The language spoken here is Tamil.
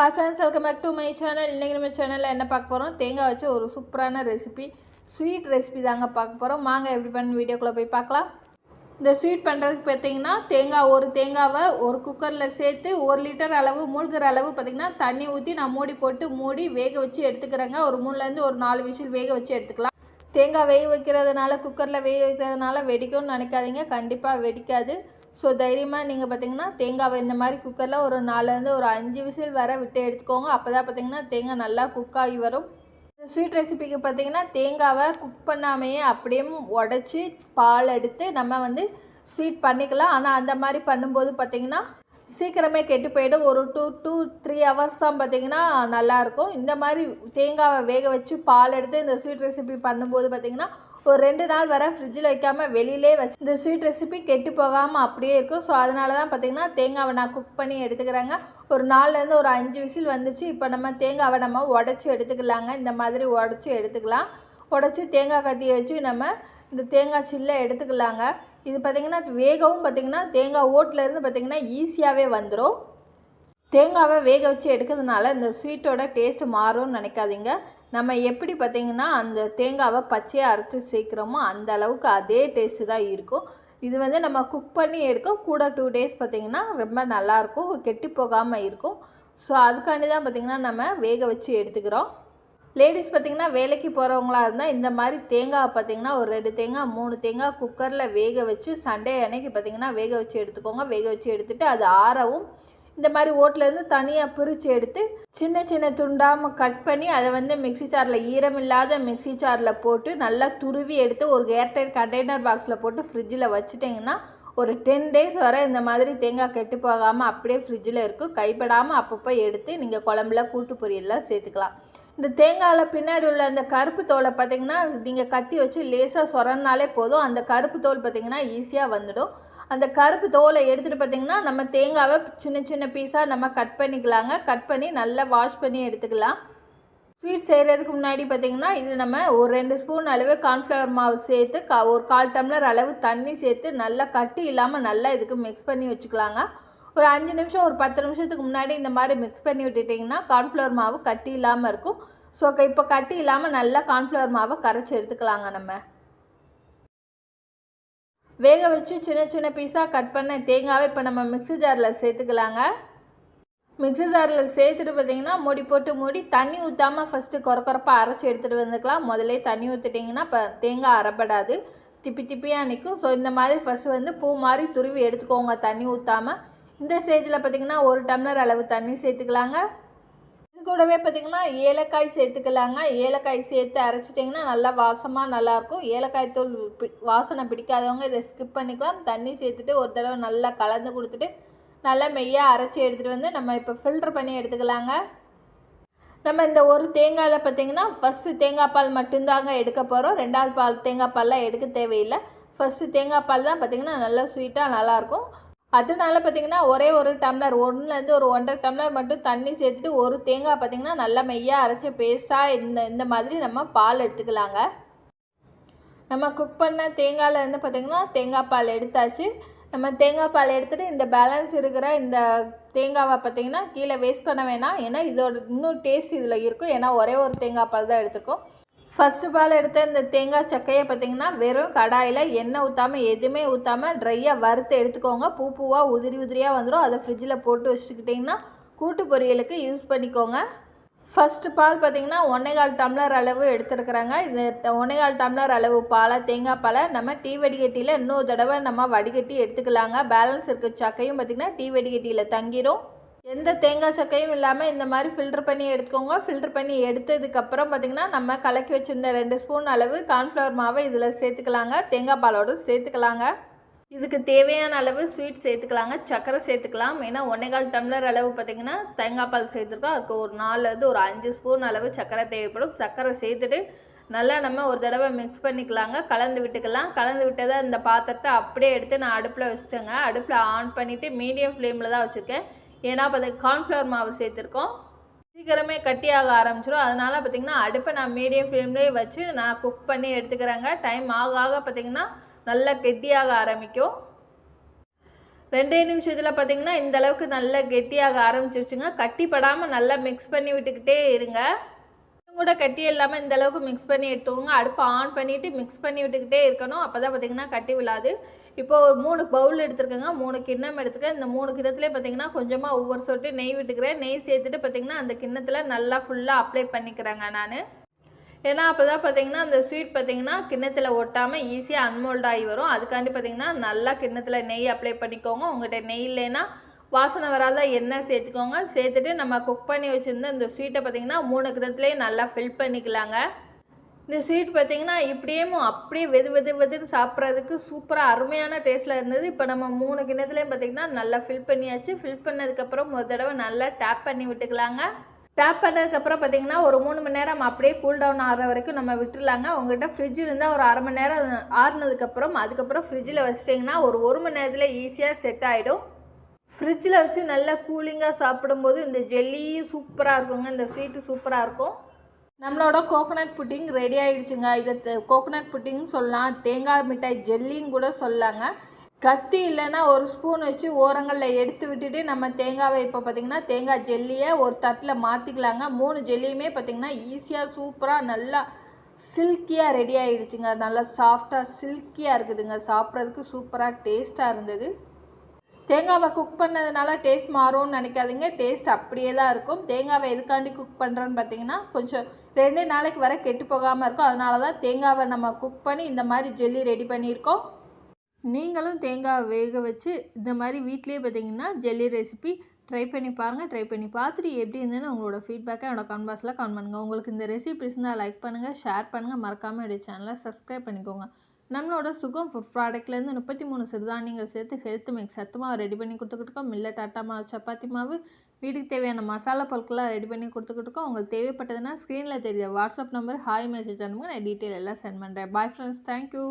Hi friends welcome back to my channel இன்றைக்கி நம்ம சேனலில் என்ன பார்க்க போகிறோம் தேங்காய் வச்சு ஒரு சூப்பரான ரெசிபி ஸ்வீட் ரெசிபி தாங்க பார்க்க போகிறோம் வாங்க எப்படி பண்ண வீடியோக்குள்ளே போய் பார்க்கலாம். இந்த ஸ்வீட் பண்ணுறதுக்கு பார்த்தீங்கன்னா தேங்காய் ஒரு தேங்காவை ஒரு குக்கரில் சேர்த்து ஒரு லிட்டர் அளவு மூழ்கிற அளவு பார்த்தீங்கன்னா தண்ணி ஊற்றி நான் மூடி போட்டு மூடி வேக வச்சு எடுத்துக்கிறேங்க. ஒரு மூணுலேருந்து ஒரு நாலு விசில் வேக வச்சு எடுத்துக்கலாம். தேங்காய் வேக வைக்கிறதுனால குக்கரில் வேக வைக்கிறதுனால வெடிக்கும்னு நினைக்காதீங்க. கண்டிப்பாக வெடிக்காது. ஸோ தைரியமாக நீங்கள் பார்த்தீங்கன்னா தேங்காவை இந்த மாதிரி குக்கரில் ஒரு நாலுலேருந்து ஒரு அஞ்சு விசில் வர விட்டு எடுத்துக்கோங்க. அப்போ தான் பார்த்தீங்கன்னா தேங்காய் நல்லா குக் ஆகி வரும். இந்த ஸ்வீட் ரெசிபிக்கு பார்த்தீங்கன்னா தேங்காவை குக் பண்ணாமையே அப்படியே உடச்சி பால் எடுத்து நம்ம வந்து ஸ்வீட் பண்ணிக்கலாம். ஆனால் அந்த மாதிரி பண்ணும்போது பார்த்தீங்கன்னா சீக்கிரமே கெட்டு போயிடும். ஒரு டூ டூ த்ரீ ஹவர்ஸ் தான் பார்த்தீங்கன்னா நல்லாயிருக்கும் இந்த மாதிரி தேங்காவை வேக வச்சு பால் எடுத்து இந்த ஸ்வீட் ரெசிபி பண்ணும்போது பார்த்தீங்கன்னா ஒரு ரெண்டு நாள் வர ஃப்ரிட்ஜில் வைக்காமல் வெளியிலே வச்சு இந்த ஸ்வீட் ரெசிபி கெட்டு போகாமல் அப்படியே இருக்கும். ஸோ அதனால தான் பார்த்தீங்கன்னா தேங்காவை நான் குக் பண்ணி எடுத்துக்கிறேங்க. ஒரு நாலுலேருந்து ஒரு அஞ்சு விசில் வந்துச்சு. இப்போ நம்ம தேங்காவை நம்ம உடச்சி எடுத்துக்கலாங்க. இந்த மாதிரி உடச்சி எடுத்துக்கலாம். உடச்சி தேங்காய் கத்தியை வச்சு நம்ம இந்த தேங்காய் சில்லை எடுத்துக்கலாங்க. இது பார்த்திங்கன்னா வேகவும் பார்த்திங்கன்னா தேங்காய் ஓட்டிலேருந்து பார்த்திங்கன்னா ஈஸியாகவே வந்துடும் தேங்காவை வேக வச்சு எடுக்கிறதுனால இந்த ஸ்வீட்டோட டேஸ்ட்டு மாறும்னு நினைக்காதீங்க. நம்ம எப்படி பார்த்திங்கன்னா அந்த தேங்காவை பச்சையாக அரைச்சி சேர்க்குறோமோ அந்த அளவுக்கு அதே டேஸ்ட்டு தான் இருக்கும். இது வந்து நம்ம குக் பண்ணி எடுக்க கூட டூ டேஸ் பார்த்திங்கன்னா ரொம்ப நல்லாயிருக்கும் கெட்டி போகாமல் இருக்கும். ஸோ அதுக்காண்டி தான் பார்த்திங்கன்னா நம்ம வேக வச்சு எடுத்துக்கிறோம். லேடிஸ் பார்த்திங்கன்னா வேலைக்கு போகிறவங்களா இருந்தால் இந்த மாதிரி தேங்காய் பார்த்திங்கன்னா ஒரு ரெண்டு தேங்காய் மூணு தேங்காய் குக்கரில் வேக வச்சு சண்டே அன்னைக்கு பார்த்திங்கன்னா வேக வச்சு எடுத்துக்கோங்க. வேக வச்சு எடுத்துகிட்டு அது ஆறவும் இந்த மாதிரி ஓட்டிலேருந்து தனியாக பிரித்து எடுத்து சின்ன சின்ன துண்டாமல் கட் பண்ணி அதை வந்து மிக்ஸி சாரில் ஈரமில்லாத மிக்ஸி சாரில் போட்டு நல்லா துருவி எடுத்து ஒரு ஏர்டைட் கண்டெய்னர் பாக்ஸில் போட்டு ஃப்ரிட்ஜில் வச்சுட்டிங்கன்னா ஒரு டென் டேஸ் வரை இந்த மாதிரி தேங்காய் கெட்டு போகாமல் அப்படியே ஃப்ரிட்ஜில் இருக்கும் கைப்படாமல் அப்பப்போ எடுத்து நீங்கள் குழம்புல கூட்டு பொரியெல்லாம் சேர்த்துக்கலாம். இந்த தேங்காயில் பின்னாடி உள்ள அந்த கருப்பு தோலை பார்த்தீங்கன்னா நீங்கள் கத்தி வச்சு லேசாக சொரனாலே போதும். அந்த கருப்பு தோல் பார்த்தீங்கன்னா ஈஸியாக வந்துடும். அந்த கருப்பு தோலை எடுத்துகிட்டு பார்த்தீங்கன்னா நம்ம தேங்காவை சின்ன சின்ன பீஸாக நம்ம கட் பண்ணிக்கலாங்க. கட் பண்ணி நல்லா வாஷ் பண்ணி எடுத்துக்கலாம். ஸ்வீட் செய்கிறதுக்கு முன்னாடி பார்த்தீங்கன்னா இது நம்ம ஒரு ரெண்டு ஸ்பூன் அளவு கார்ன்ஃப்ளவர் மாவு சேர்த்து கா ஒரு கால் டம்ளர் அளவு தண்ணி சேர்த்து நல்லா கட்டி இல்லாமல் நல்லா இதுக்கு மிக்ஸ் பண்ணி வச்சுக்கலாங்க. ஒரு அஞ்சு நிமிஷம் ஒரு பத்து நிமிஷத்துக்கு முன்னாடி இந்த மாதிரி மிக்ஸ் பண்ணி விட்டுட்டிங்கன்னா கார்ன்ஃப்ளவர் மாவு கட்டி இல்லாமல் இருக்கும். ஸோ இப்போ கட்டி இல்லாமல் நல்லா கார்ன்ஃப்ளவர் மாவை கரைச்சி எடுத்துக்கலாங்க நம்ம. வேக வச்சு சின்ன சின்ன பீஸாக கட் பண்ண தேங்காவை இப்போ நம்ம மிக்ஸி ஜாரில் சேர்த்துக்கலாங்க. மிக்ஸி ஜாரில் சேர்த்துட்டு பார்த்தீங்கன்னா மூடி போட்டு மூடி தண்ணி ஊற்றாமல் ஃபஸ்ட்டு குறக்குறப்பாக அரைச்சி எடுத்துகிட்டு வந்துக்கலாம். முதலே தண்ணி ஊற்றிட்டிங்கன்னா இப்போ தேங்காய் அரைப்படாது. திப்பி திப்பியாக நிற்கும் ஸோ இந்த மாதிரி ஃபஸ்ட்டு வந்து பூ மாதிரி துருவி எடுத்துக்கோங்க தண்ணி ஊற்றாமல் இந்த ஸ்டேஜில் பார்த்தீங்கன்னா ஒரு டம்ளர் அளவு தண்ணி சேர்த்துக்கலாங்க. கூடவே பார்த்திங்கன்னா ஏலக்காய் சேர்த்துக்கலாங்க. ஏலக்காய் சேர்த்து அரைச்சிட்டிங்கன்னா நல்லா வாசமாக நல்லாயிருக்கும். ஏலக்காய் தூள் வாசனை பிடிக்காதவங்க இதை ஸ்கிப் பண்ணிக்கலாம். தண்ணி சேர்த்துட்டு ஒரு தடவை நல்லா கலந்து கொடுத்துட்டு நல்லா மெய்யாக அரைச்சி எடுத்துகிட்டு வந்து நம்ம இப்போ ஃபில்ட்ரு பண்ணி எடுத்துக்கலாங்க. நம்ம இந்த ஒரு தேங்காயில் பார்த்திங்கன்னா ஃபஸ்ட்டு தேங்காய் பால் மட்டும்தாங்க எடுக்க போகிறோம் ரெண்டாவது பால் தேங்காய் பால்லாம் எடுக்க தேவையில்லை. ஃபஸ்ட்டு தேங்காய் பால் தான் பார்த்திங்கன்னா நல்லா ஸ்வீட்டாக நல்லாயிருக்கும். அதனால பார்த்திங்கன்னா ஒரே ஒரு டம்ளர் ஒன்றுலேருந்து ஒரு ஒன்றரை டம்ளர் மட்டும் தண்ணி சேர்த்துட்டு ஒரு தேங்காய் பார்த்திங்கன்னா நல்லா மெய்யாக அரைச்சி பேஸ்ட்டாக இந்த இந்த மாதிரி நம்ம பால் எடுத்துக்கலாங்க. நம்ம குக் பண்ண தேங்காயில் இருந்து பார்த்திங்கன்னா தேங்காய் பால் எடுத்தாச்சு. நம்ம தேங்காய் பால் எடுத்துகிட்டு இந்த பேலன்ஸ் இருக்கிற இந்த தேங்காவை பார்த்திங்கன்னா கீழே வேஸ்ட் பண்ண வேணாம். ஏன்னா இதோட இன்னும் டேஸ்ட் இதில் இருக்கும். ஏன்னா ஒரே ஒரு தேங்காய் பால் தான் எடுத்துருக்கோம். ஃபஸ்ட்டு பால் எடுத்த இந்த தேங்காய் சக்கையை பார்த்திங்கன்னா வெறும் கடாயில் எண்ணெய் ஊற்றாமல் எதுவுமே ஊற்றாமல் ட்ரையாக வறுத்து எடுத்துக்கோங்க. பூ பூவாக உதிரி உதிரியாக வந்துடும் அதை ஃப்ரிட்ஜில் போட்டு வச்சுக்கிட்டிங்கன்னா கூட்டு பொரியலுக்கு யூஸ் பண்ணிக்கோங்க. ஃபஸ்ட்டு பால் பார்த்திங்கன்னா ஒன்னேகால் டம்ளர் அளவு எடுத்துருக்குறாங்க. இது ஒன்னேகால் டம்ளர் அளவு பாலை தேங்காய் பாலை நம்ம டீ வடிகட்டியில் இன்னொரு தடவை நம்ம வடிகட்டி எடுத்துக்கலாங்க. பேலன்ஸ் இருக்க சக்கையும் பார்த்திங்கன்னா டீ வடிகட்டியில் தங்கிடும் எந்த தேங்காய் சக்கையும் இல்லாமல் இந்த மாதிரி ஃபில்ட்ரு பண்ணி எடுத்துக்கோங்க. ஃபில்ட்ரு பண்ணி எடுத்ததுக்கப்புறம் பார்த்திங்கன்னா நம்ம கலக்கி வச்சுருந்த ரெண்டு ஸ்பூன் அளவு கார்ன்ஃப்ளவர் மாவை இதில் சேர்த்துக்கலாங்க. தேங்காய் பாலோடு சேர்த்துக்கலாங்க. இதுக்கு தேவையான அளவு ஸ்வீட் சேர்த்துக்கலாங்க. சர்க்கரை சேர்த்துக்கலாம். ஏன்னா ஒன்னேகால் டம்ளர் அளவு பார்த்திங்கன்னா தேங்காய் பால் சேர்த்துருக்கோம். அதுக்கு ஒரு நாலுலேருந்து ஒரு அஞ்சு ஸ்பூன் அளவு சர்க்கரை தேவைப்படும். சர்க்கரை சேர்த்துட்டு நல்லா நம்ம ஒரு தடவை மிக்ஸ் பண்ணிக்கலாங்க. கலந்து விட்டுக்கலாம். கலந்து விட்டதை இந்த பாத்திரத்தை அப்படியே எடுத்து நான் அடுப்பில் வச்சுட்டேங்க. அடுப்பில் ஆன் பண்ணிவிட்டு மீடியம் ஃப்ளேமில் தான் வச்சுருக்கேன். ஏன்னா இப்போ அதுக்கு கார்ன்ஃப்ளவர் மாவு சேர்த்துருக்கோம். சீக்கிரமே கட்டியாக ஆரம்பிச்சிடும் அதனால் பார்த்திங்கன்னா அடுப்பை நான் மீடியம் ஃப்ளேம்லேயே வச்சு நான் குக் பண்ணி எடுத்துக்கிறேங்க. டைம் ஆக ஆக பார்த்திங்கன்னா நல்லா கெட்டியாக ஆரம்பிக்கும். ரெண்டே நிமிஷத்தில் பார்த்தீங்கன்னா இந்த அளவுக்கு நல்லா கெட்டியாக ஆரம்பிச்சிருச்சுங்க. கட்டிப்படாமல் நல்லா மிக்ஸ் பண்ணி விட்டுக்கிட்டே இருங்க. இன்னும் கூட கட்டி இல்லாமல் இந்த அளவுக்கு மிக்ஸ் பண்ணி எடுத்துக்கோங்க. அடுப்பை ஆன் பண்ணிவிட்டு மிக்ஸ் பண்ணி விட்டுக்கிட்டே இருக்கணும். அப்போ தான் பார்த்திங்கன்னா கட்டி விழாது. இப்போ ஒரு மூணு பவுல் எடுத்துருக்கேங்க மூணு கிண்ணம் எடுத்துக்கிறேன் இந்த மூணு கிண்ணத்துலேயே பார்த்தீங்கன்னா கொஞ்சமாக ஒவ்வொரு சொட்டு நெய் விட்டுக்கிறேன். நெய் சேர்த்துட்டு பார்த்தீங்கன்னா அந்த கிண்ணத்தில் நல்லா ஃபுல்லாக அப்ளை பண்ணிக்கிறேங்க நான். ஏன்னா அப்போ தான் பார்த்தீங்கன்னா அந்த ஸ்வீட் பார்த்தீங்கன்னா கிண்ணத்தில் ஒட்டாமல் ஈஸியாக அன்மோல்ட் ஆகி வரும். அதுக்காண்டி பார்த்தீங்கன்னா நல்லா கிண்ணத்தில் நெய் அப்ளை பண்ணிக்கோங்க. உங்கள்கிட்ட நெய் இல்லைன்னா வாசனை வராத எண்ணெய் சேர்த்துக்கோங்க. சேர்த்துட்டு நம்ம குக் பண்ணி வச்சுருந்த இந்த ஸ்வீட்டை பார்த்தீங்கன்னா மூணு கிணத்துலேயே நல்லா ஃபில் பண்ணிக்கலாங்க. இந்த ஸ்வீட் பார்த்தீங்கன்னா இப்படியே அப்படியே வெது வெது வெதுன்னு சாப்பிட்றதுக்கு சூப்பராக அருமையான டேஸ்ட்டில் இருந்தது. இப்போ நம்ம மூணு கிணத்துலேயும் பார்த்தீங்கன்னா நல்லா ஃபில் பண்ணியாச்சு. ஃபில் பண்ணதுக்கப்புறம் ஒரு தடவை நல்லா டேப் பண்ணி விட்டுக்கலாங்க. டேப் பண்ணதுக்கப்புறம் பார்த்தீங்கன்னா ஒரு மூணு மணி நேரம் அப்படியே கூல் டவுன் ஆகிற வரைக்கும் நம்ம விட்டுருலாங்க உங்கள்கிட்ட ஃப்ரிட்ஜ் இருந்தால் ஒரு அரை மணி நேரம் ஆறுனதுக்கப்புறம் அதுக்கப்புறம் ஃப்ரிட்ஜில் வச்சிட்டிங்கன்னா ஒரு ஒரு மணி நேரத்தில் ஈஸியாக செட் ஆகிடும் ஃப்ரிட்ஜில் வச்சு நல்லா கூலிங்காக சாப்பிடும்போது இந்த ஜெல்லியும் சூப்பராக இருக்குங்க. இந்த ஸ்வீட்டு சூப்பராக இருக்கும். நம்மளோட கோகோனட் புட்டிங் ரெடி ஆகிடுச்சுங்க இதை கோகோனட் புட்டிங் சொல்லலாம். தேங்காய் மிட்டாய் ஜெல்லின்னு கூட சொல்லலாங்க. கத்தி இல்லைன்னா ஒரு ஸ்பூன் வச்சு ஓரங்களில் எடுத்து விட்டுட்டு நம்ம தேங்காவை இப்போ பார்த்திங்கன்னா தேங்காய் ஜெல்லியை ஒரு தட்டில் மாற்றிக்கலாங்க மூணு ஜெல்லியுமே பார்த்திங்கன்னா ஈஸியாக சூப்பராக நல்லா சில்கியாக ரெடி ஆகிடுச்சுங்க நல்லா சாஃப்டாக சில்கியாக இருக்குதுங்க. சாப்பிட்றதுக்கு சூப்பராக டேஸ்ட்டாக இருந்தது. தேங்காவை குக் பண்ணதுனால டேஸ்ட் மாறும்னு நினைக்காதீங்க. டேஸ்ட் அப்படியே தான் இருக்கும். தேங்காவை எதுக்காண்டி குக் பண்ணுறோன்னு பார்த்தீங்கன்னா கொஞ்சம் ரெண்டு நாளைக்கு வர கெட்டு போகாமல் இருக்கும். அதனால தான் தேங்காவை நம்ம குக் பண்ணி இந்த மாதிரி ஜெல்லி ரெடி பண்ணியிருக்கோம். நீங்களும் தேங்காய் வேக வச்சு இந்த மாதிரி வீட்லேயே பார்த்தீங்கன்னா ஜெல்லி ரெசிபி ட்ரை பண்ணி பாருங்கள் ட்ரை பண்ணி பார்த்துட்டு எப்படி இருந்ததுன்னு உங்களோட ஃபீட்பேக்கை என்னோட பாக்ஸில் கமெண்ட் பண்ணுங்கள் உங்களுக்கு இந்த ரெசிபி இருந்தால் லைக் பண்ணுங்கள் ஷேர் பண்ணுங்கள் மறக்காமல் என்னுடைய சேனலை சப்ஸ்கிரைப் பண்ணிக்கோங்க. நம்மளோட சுகம் ஃபுட் ப்ராடக்ட்லேருந்து முப்பத்தி மூணு சிறுதானியங்கள் சேர்த்து ஹெல்த் மிக்ஸ் சத்துமாவை ரெடி பண்ணி கொடுத்துக்கிட்டுருக்கோம். மில்லட் ஆட்டா மாவு சப்பாத்தி மாவு வீட்டுக்கு தேவையான மசாலா பொருட்களாக ரெடி பண்ணி கொடுத்துக்கிட்டுருக்கோம். உங்களுக்கு தேவைப்பட்டதுன்னா ஸ்க்ரீனில் தெரியுது வாட்ஸ்அப் நம்பர் ஹாய் மெசேஜ் அனுப்புங்க. நான் டீட்டெயில் எல்லாம் சென்ட் பண்ணுறேன் பாய் ஃப்ரெண்ட்ஸ் தேங்க்யூ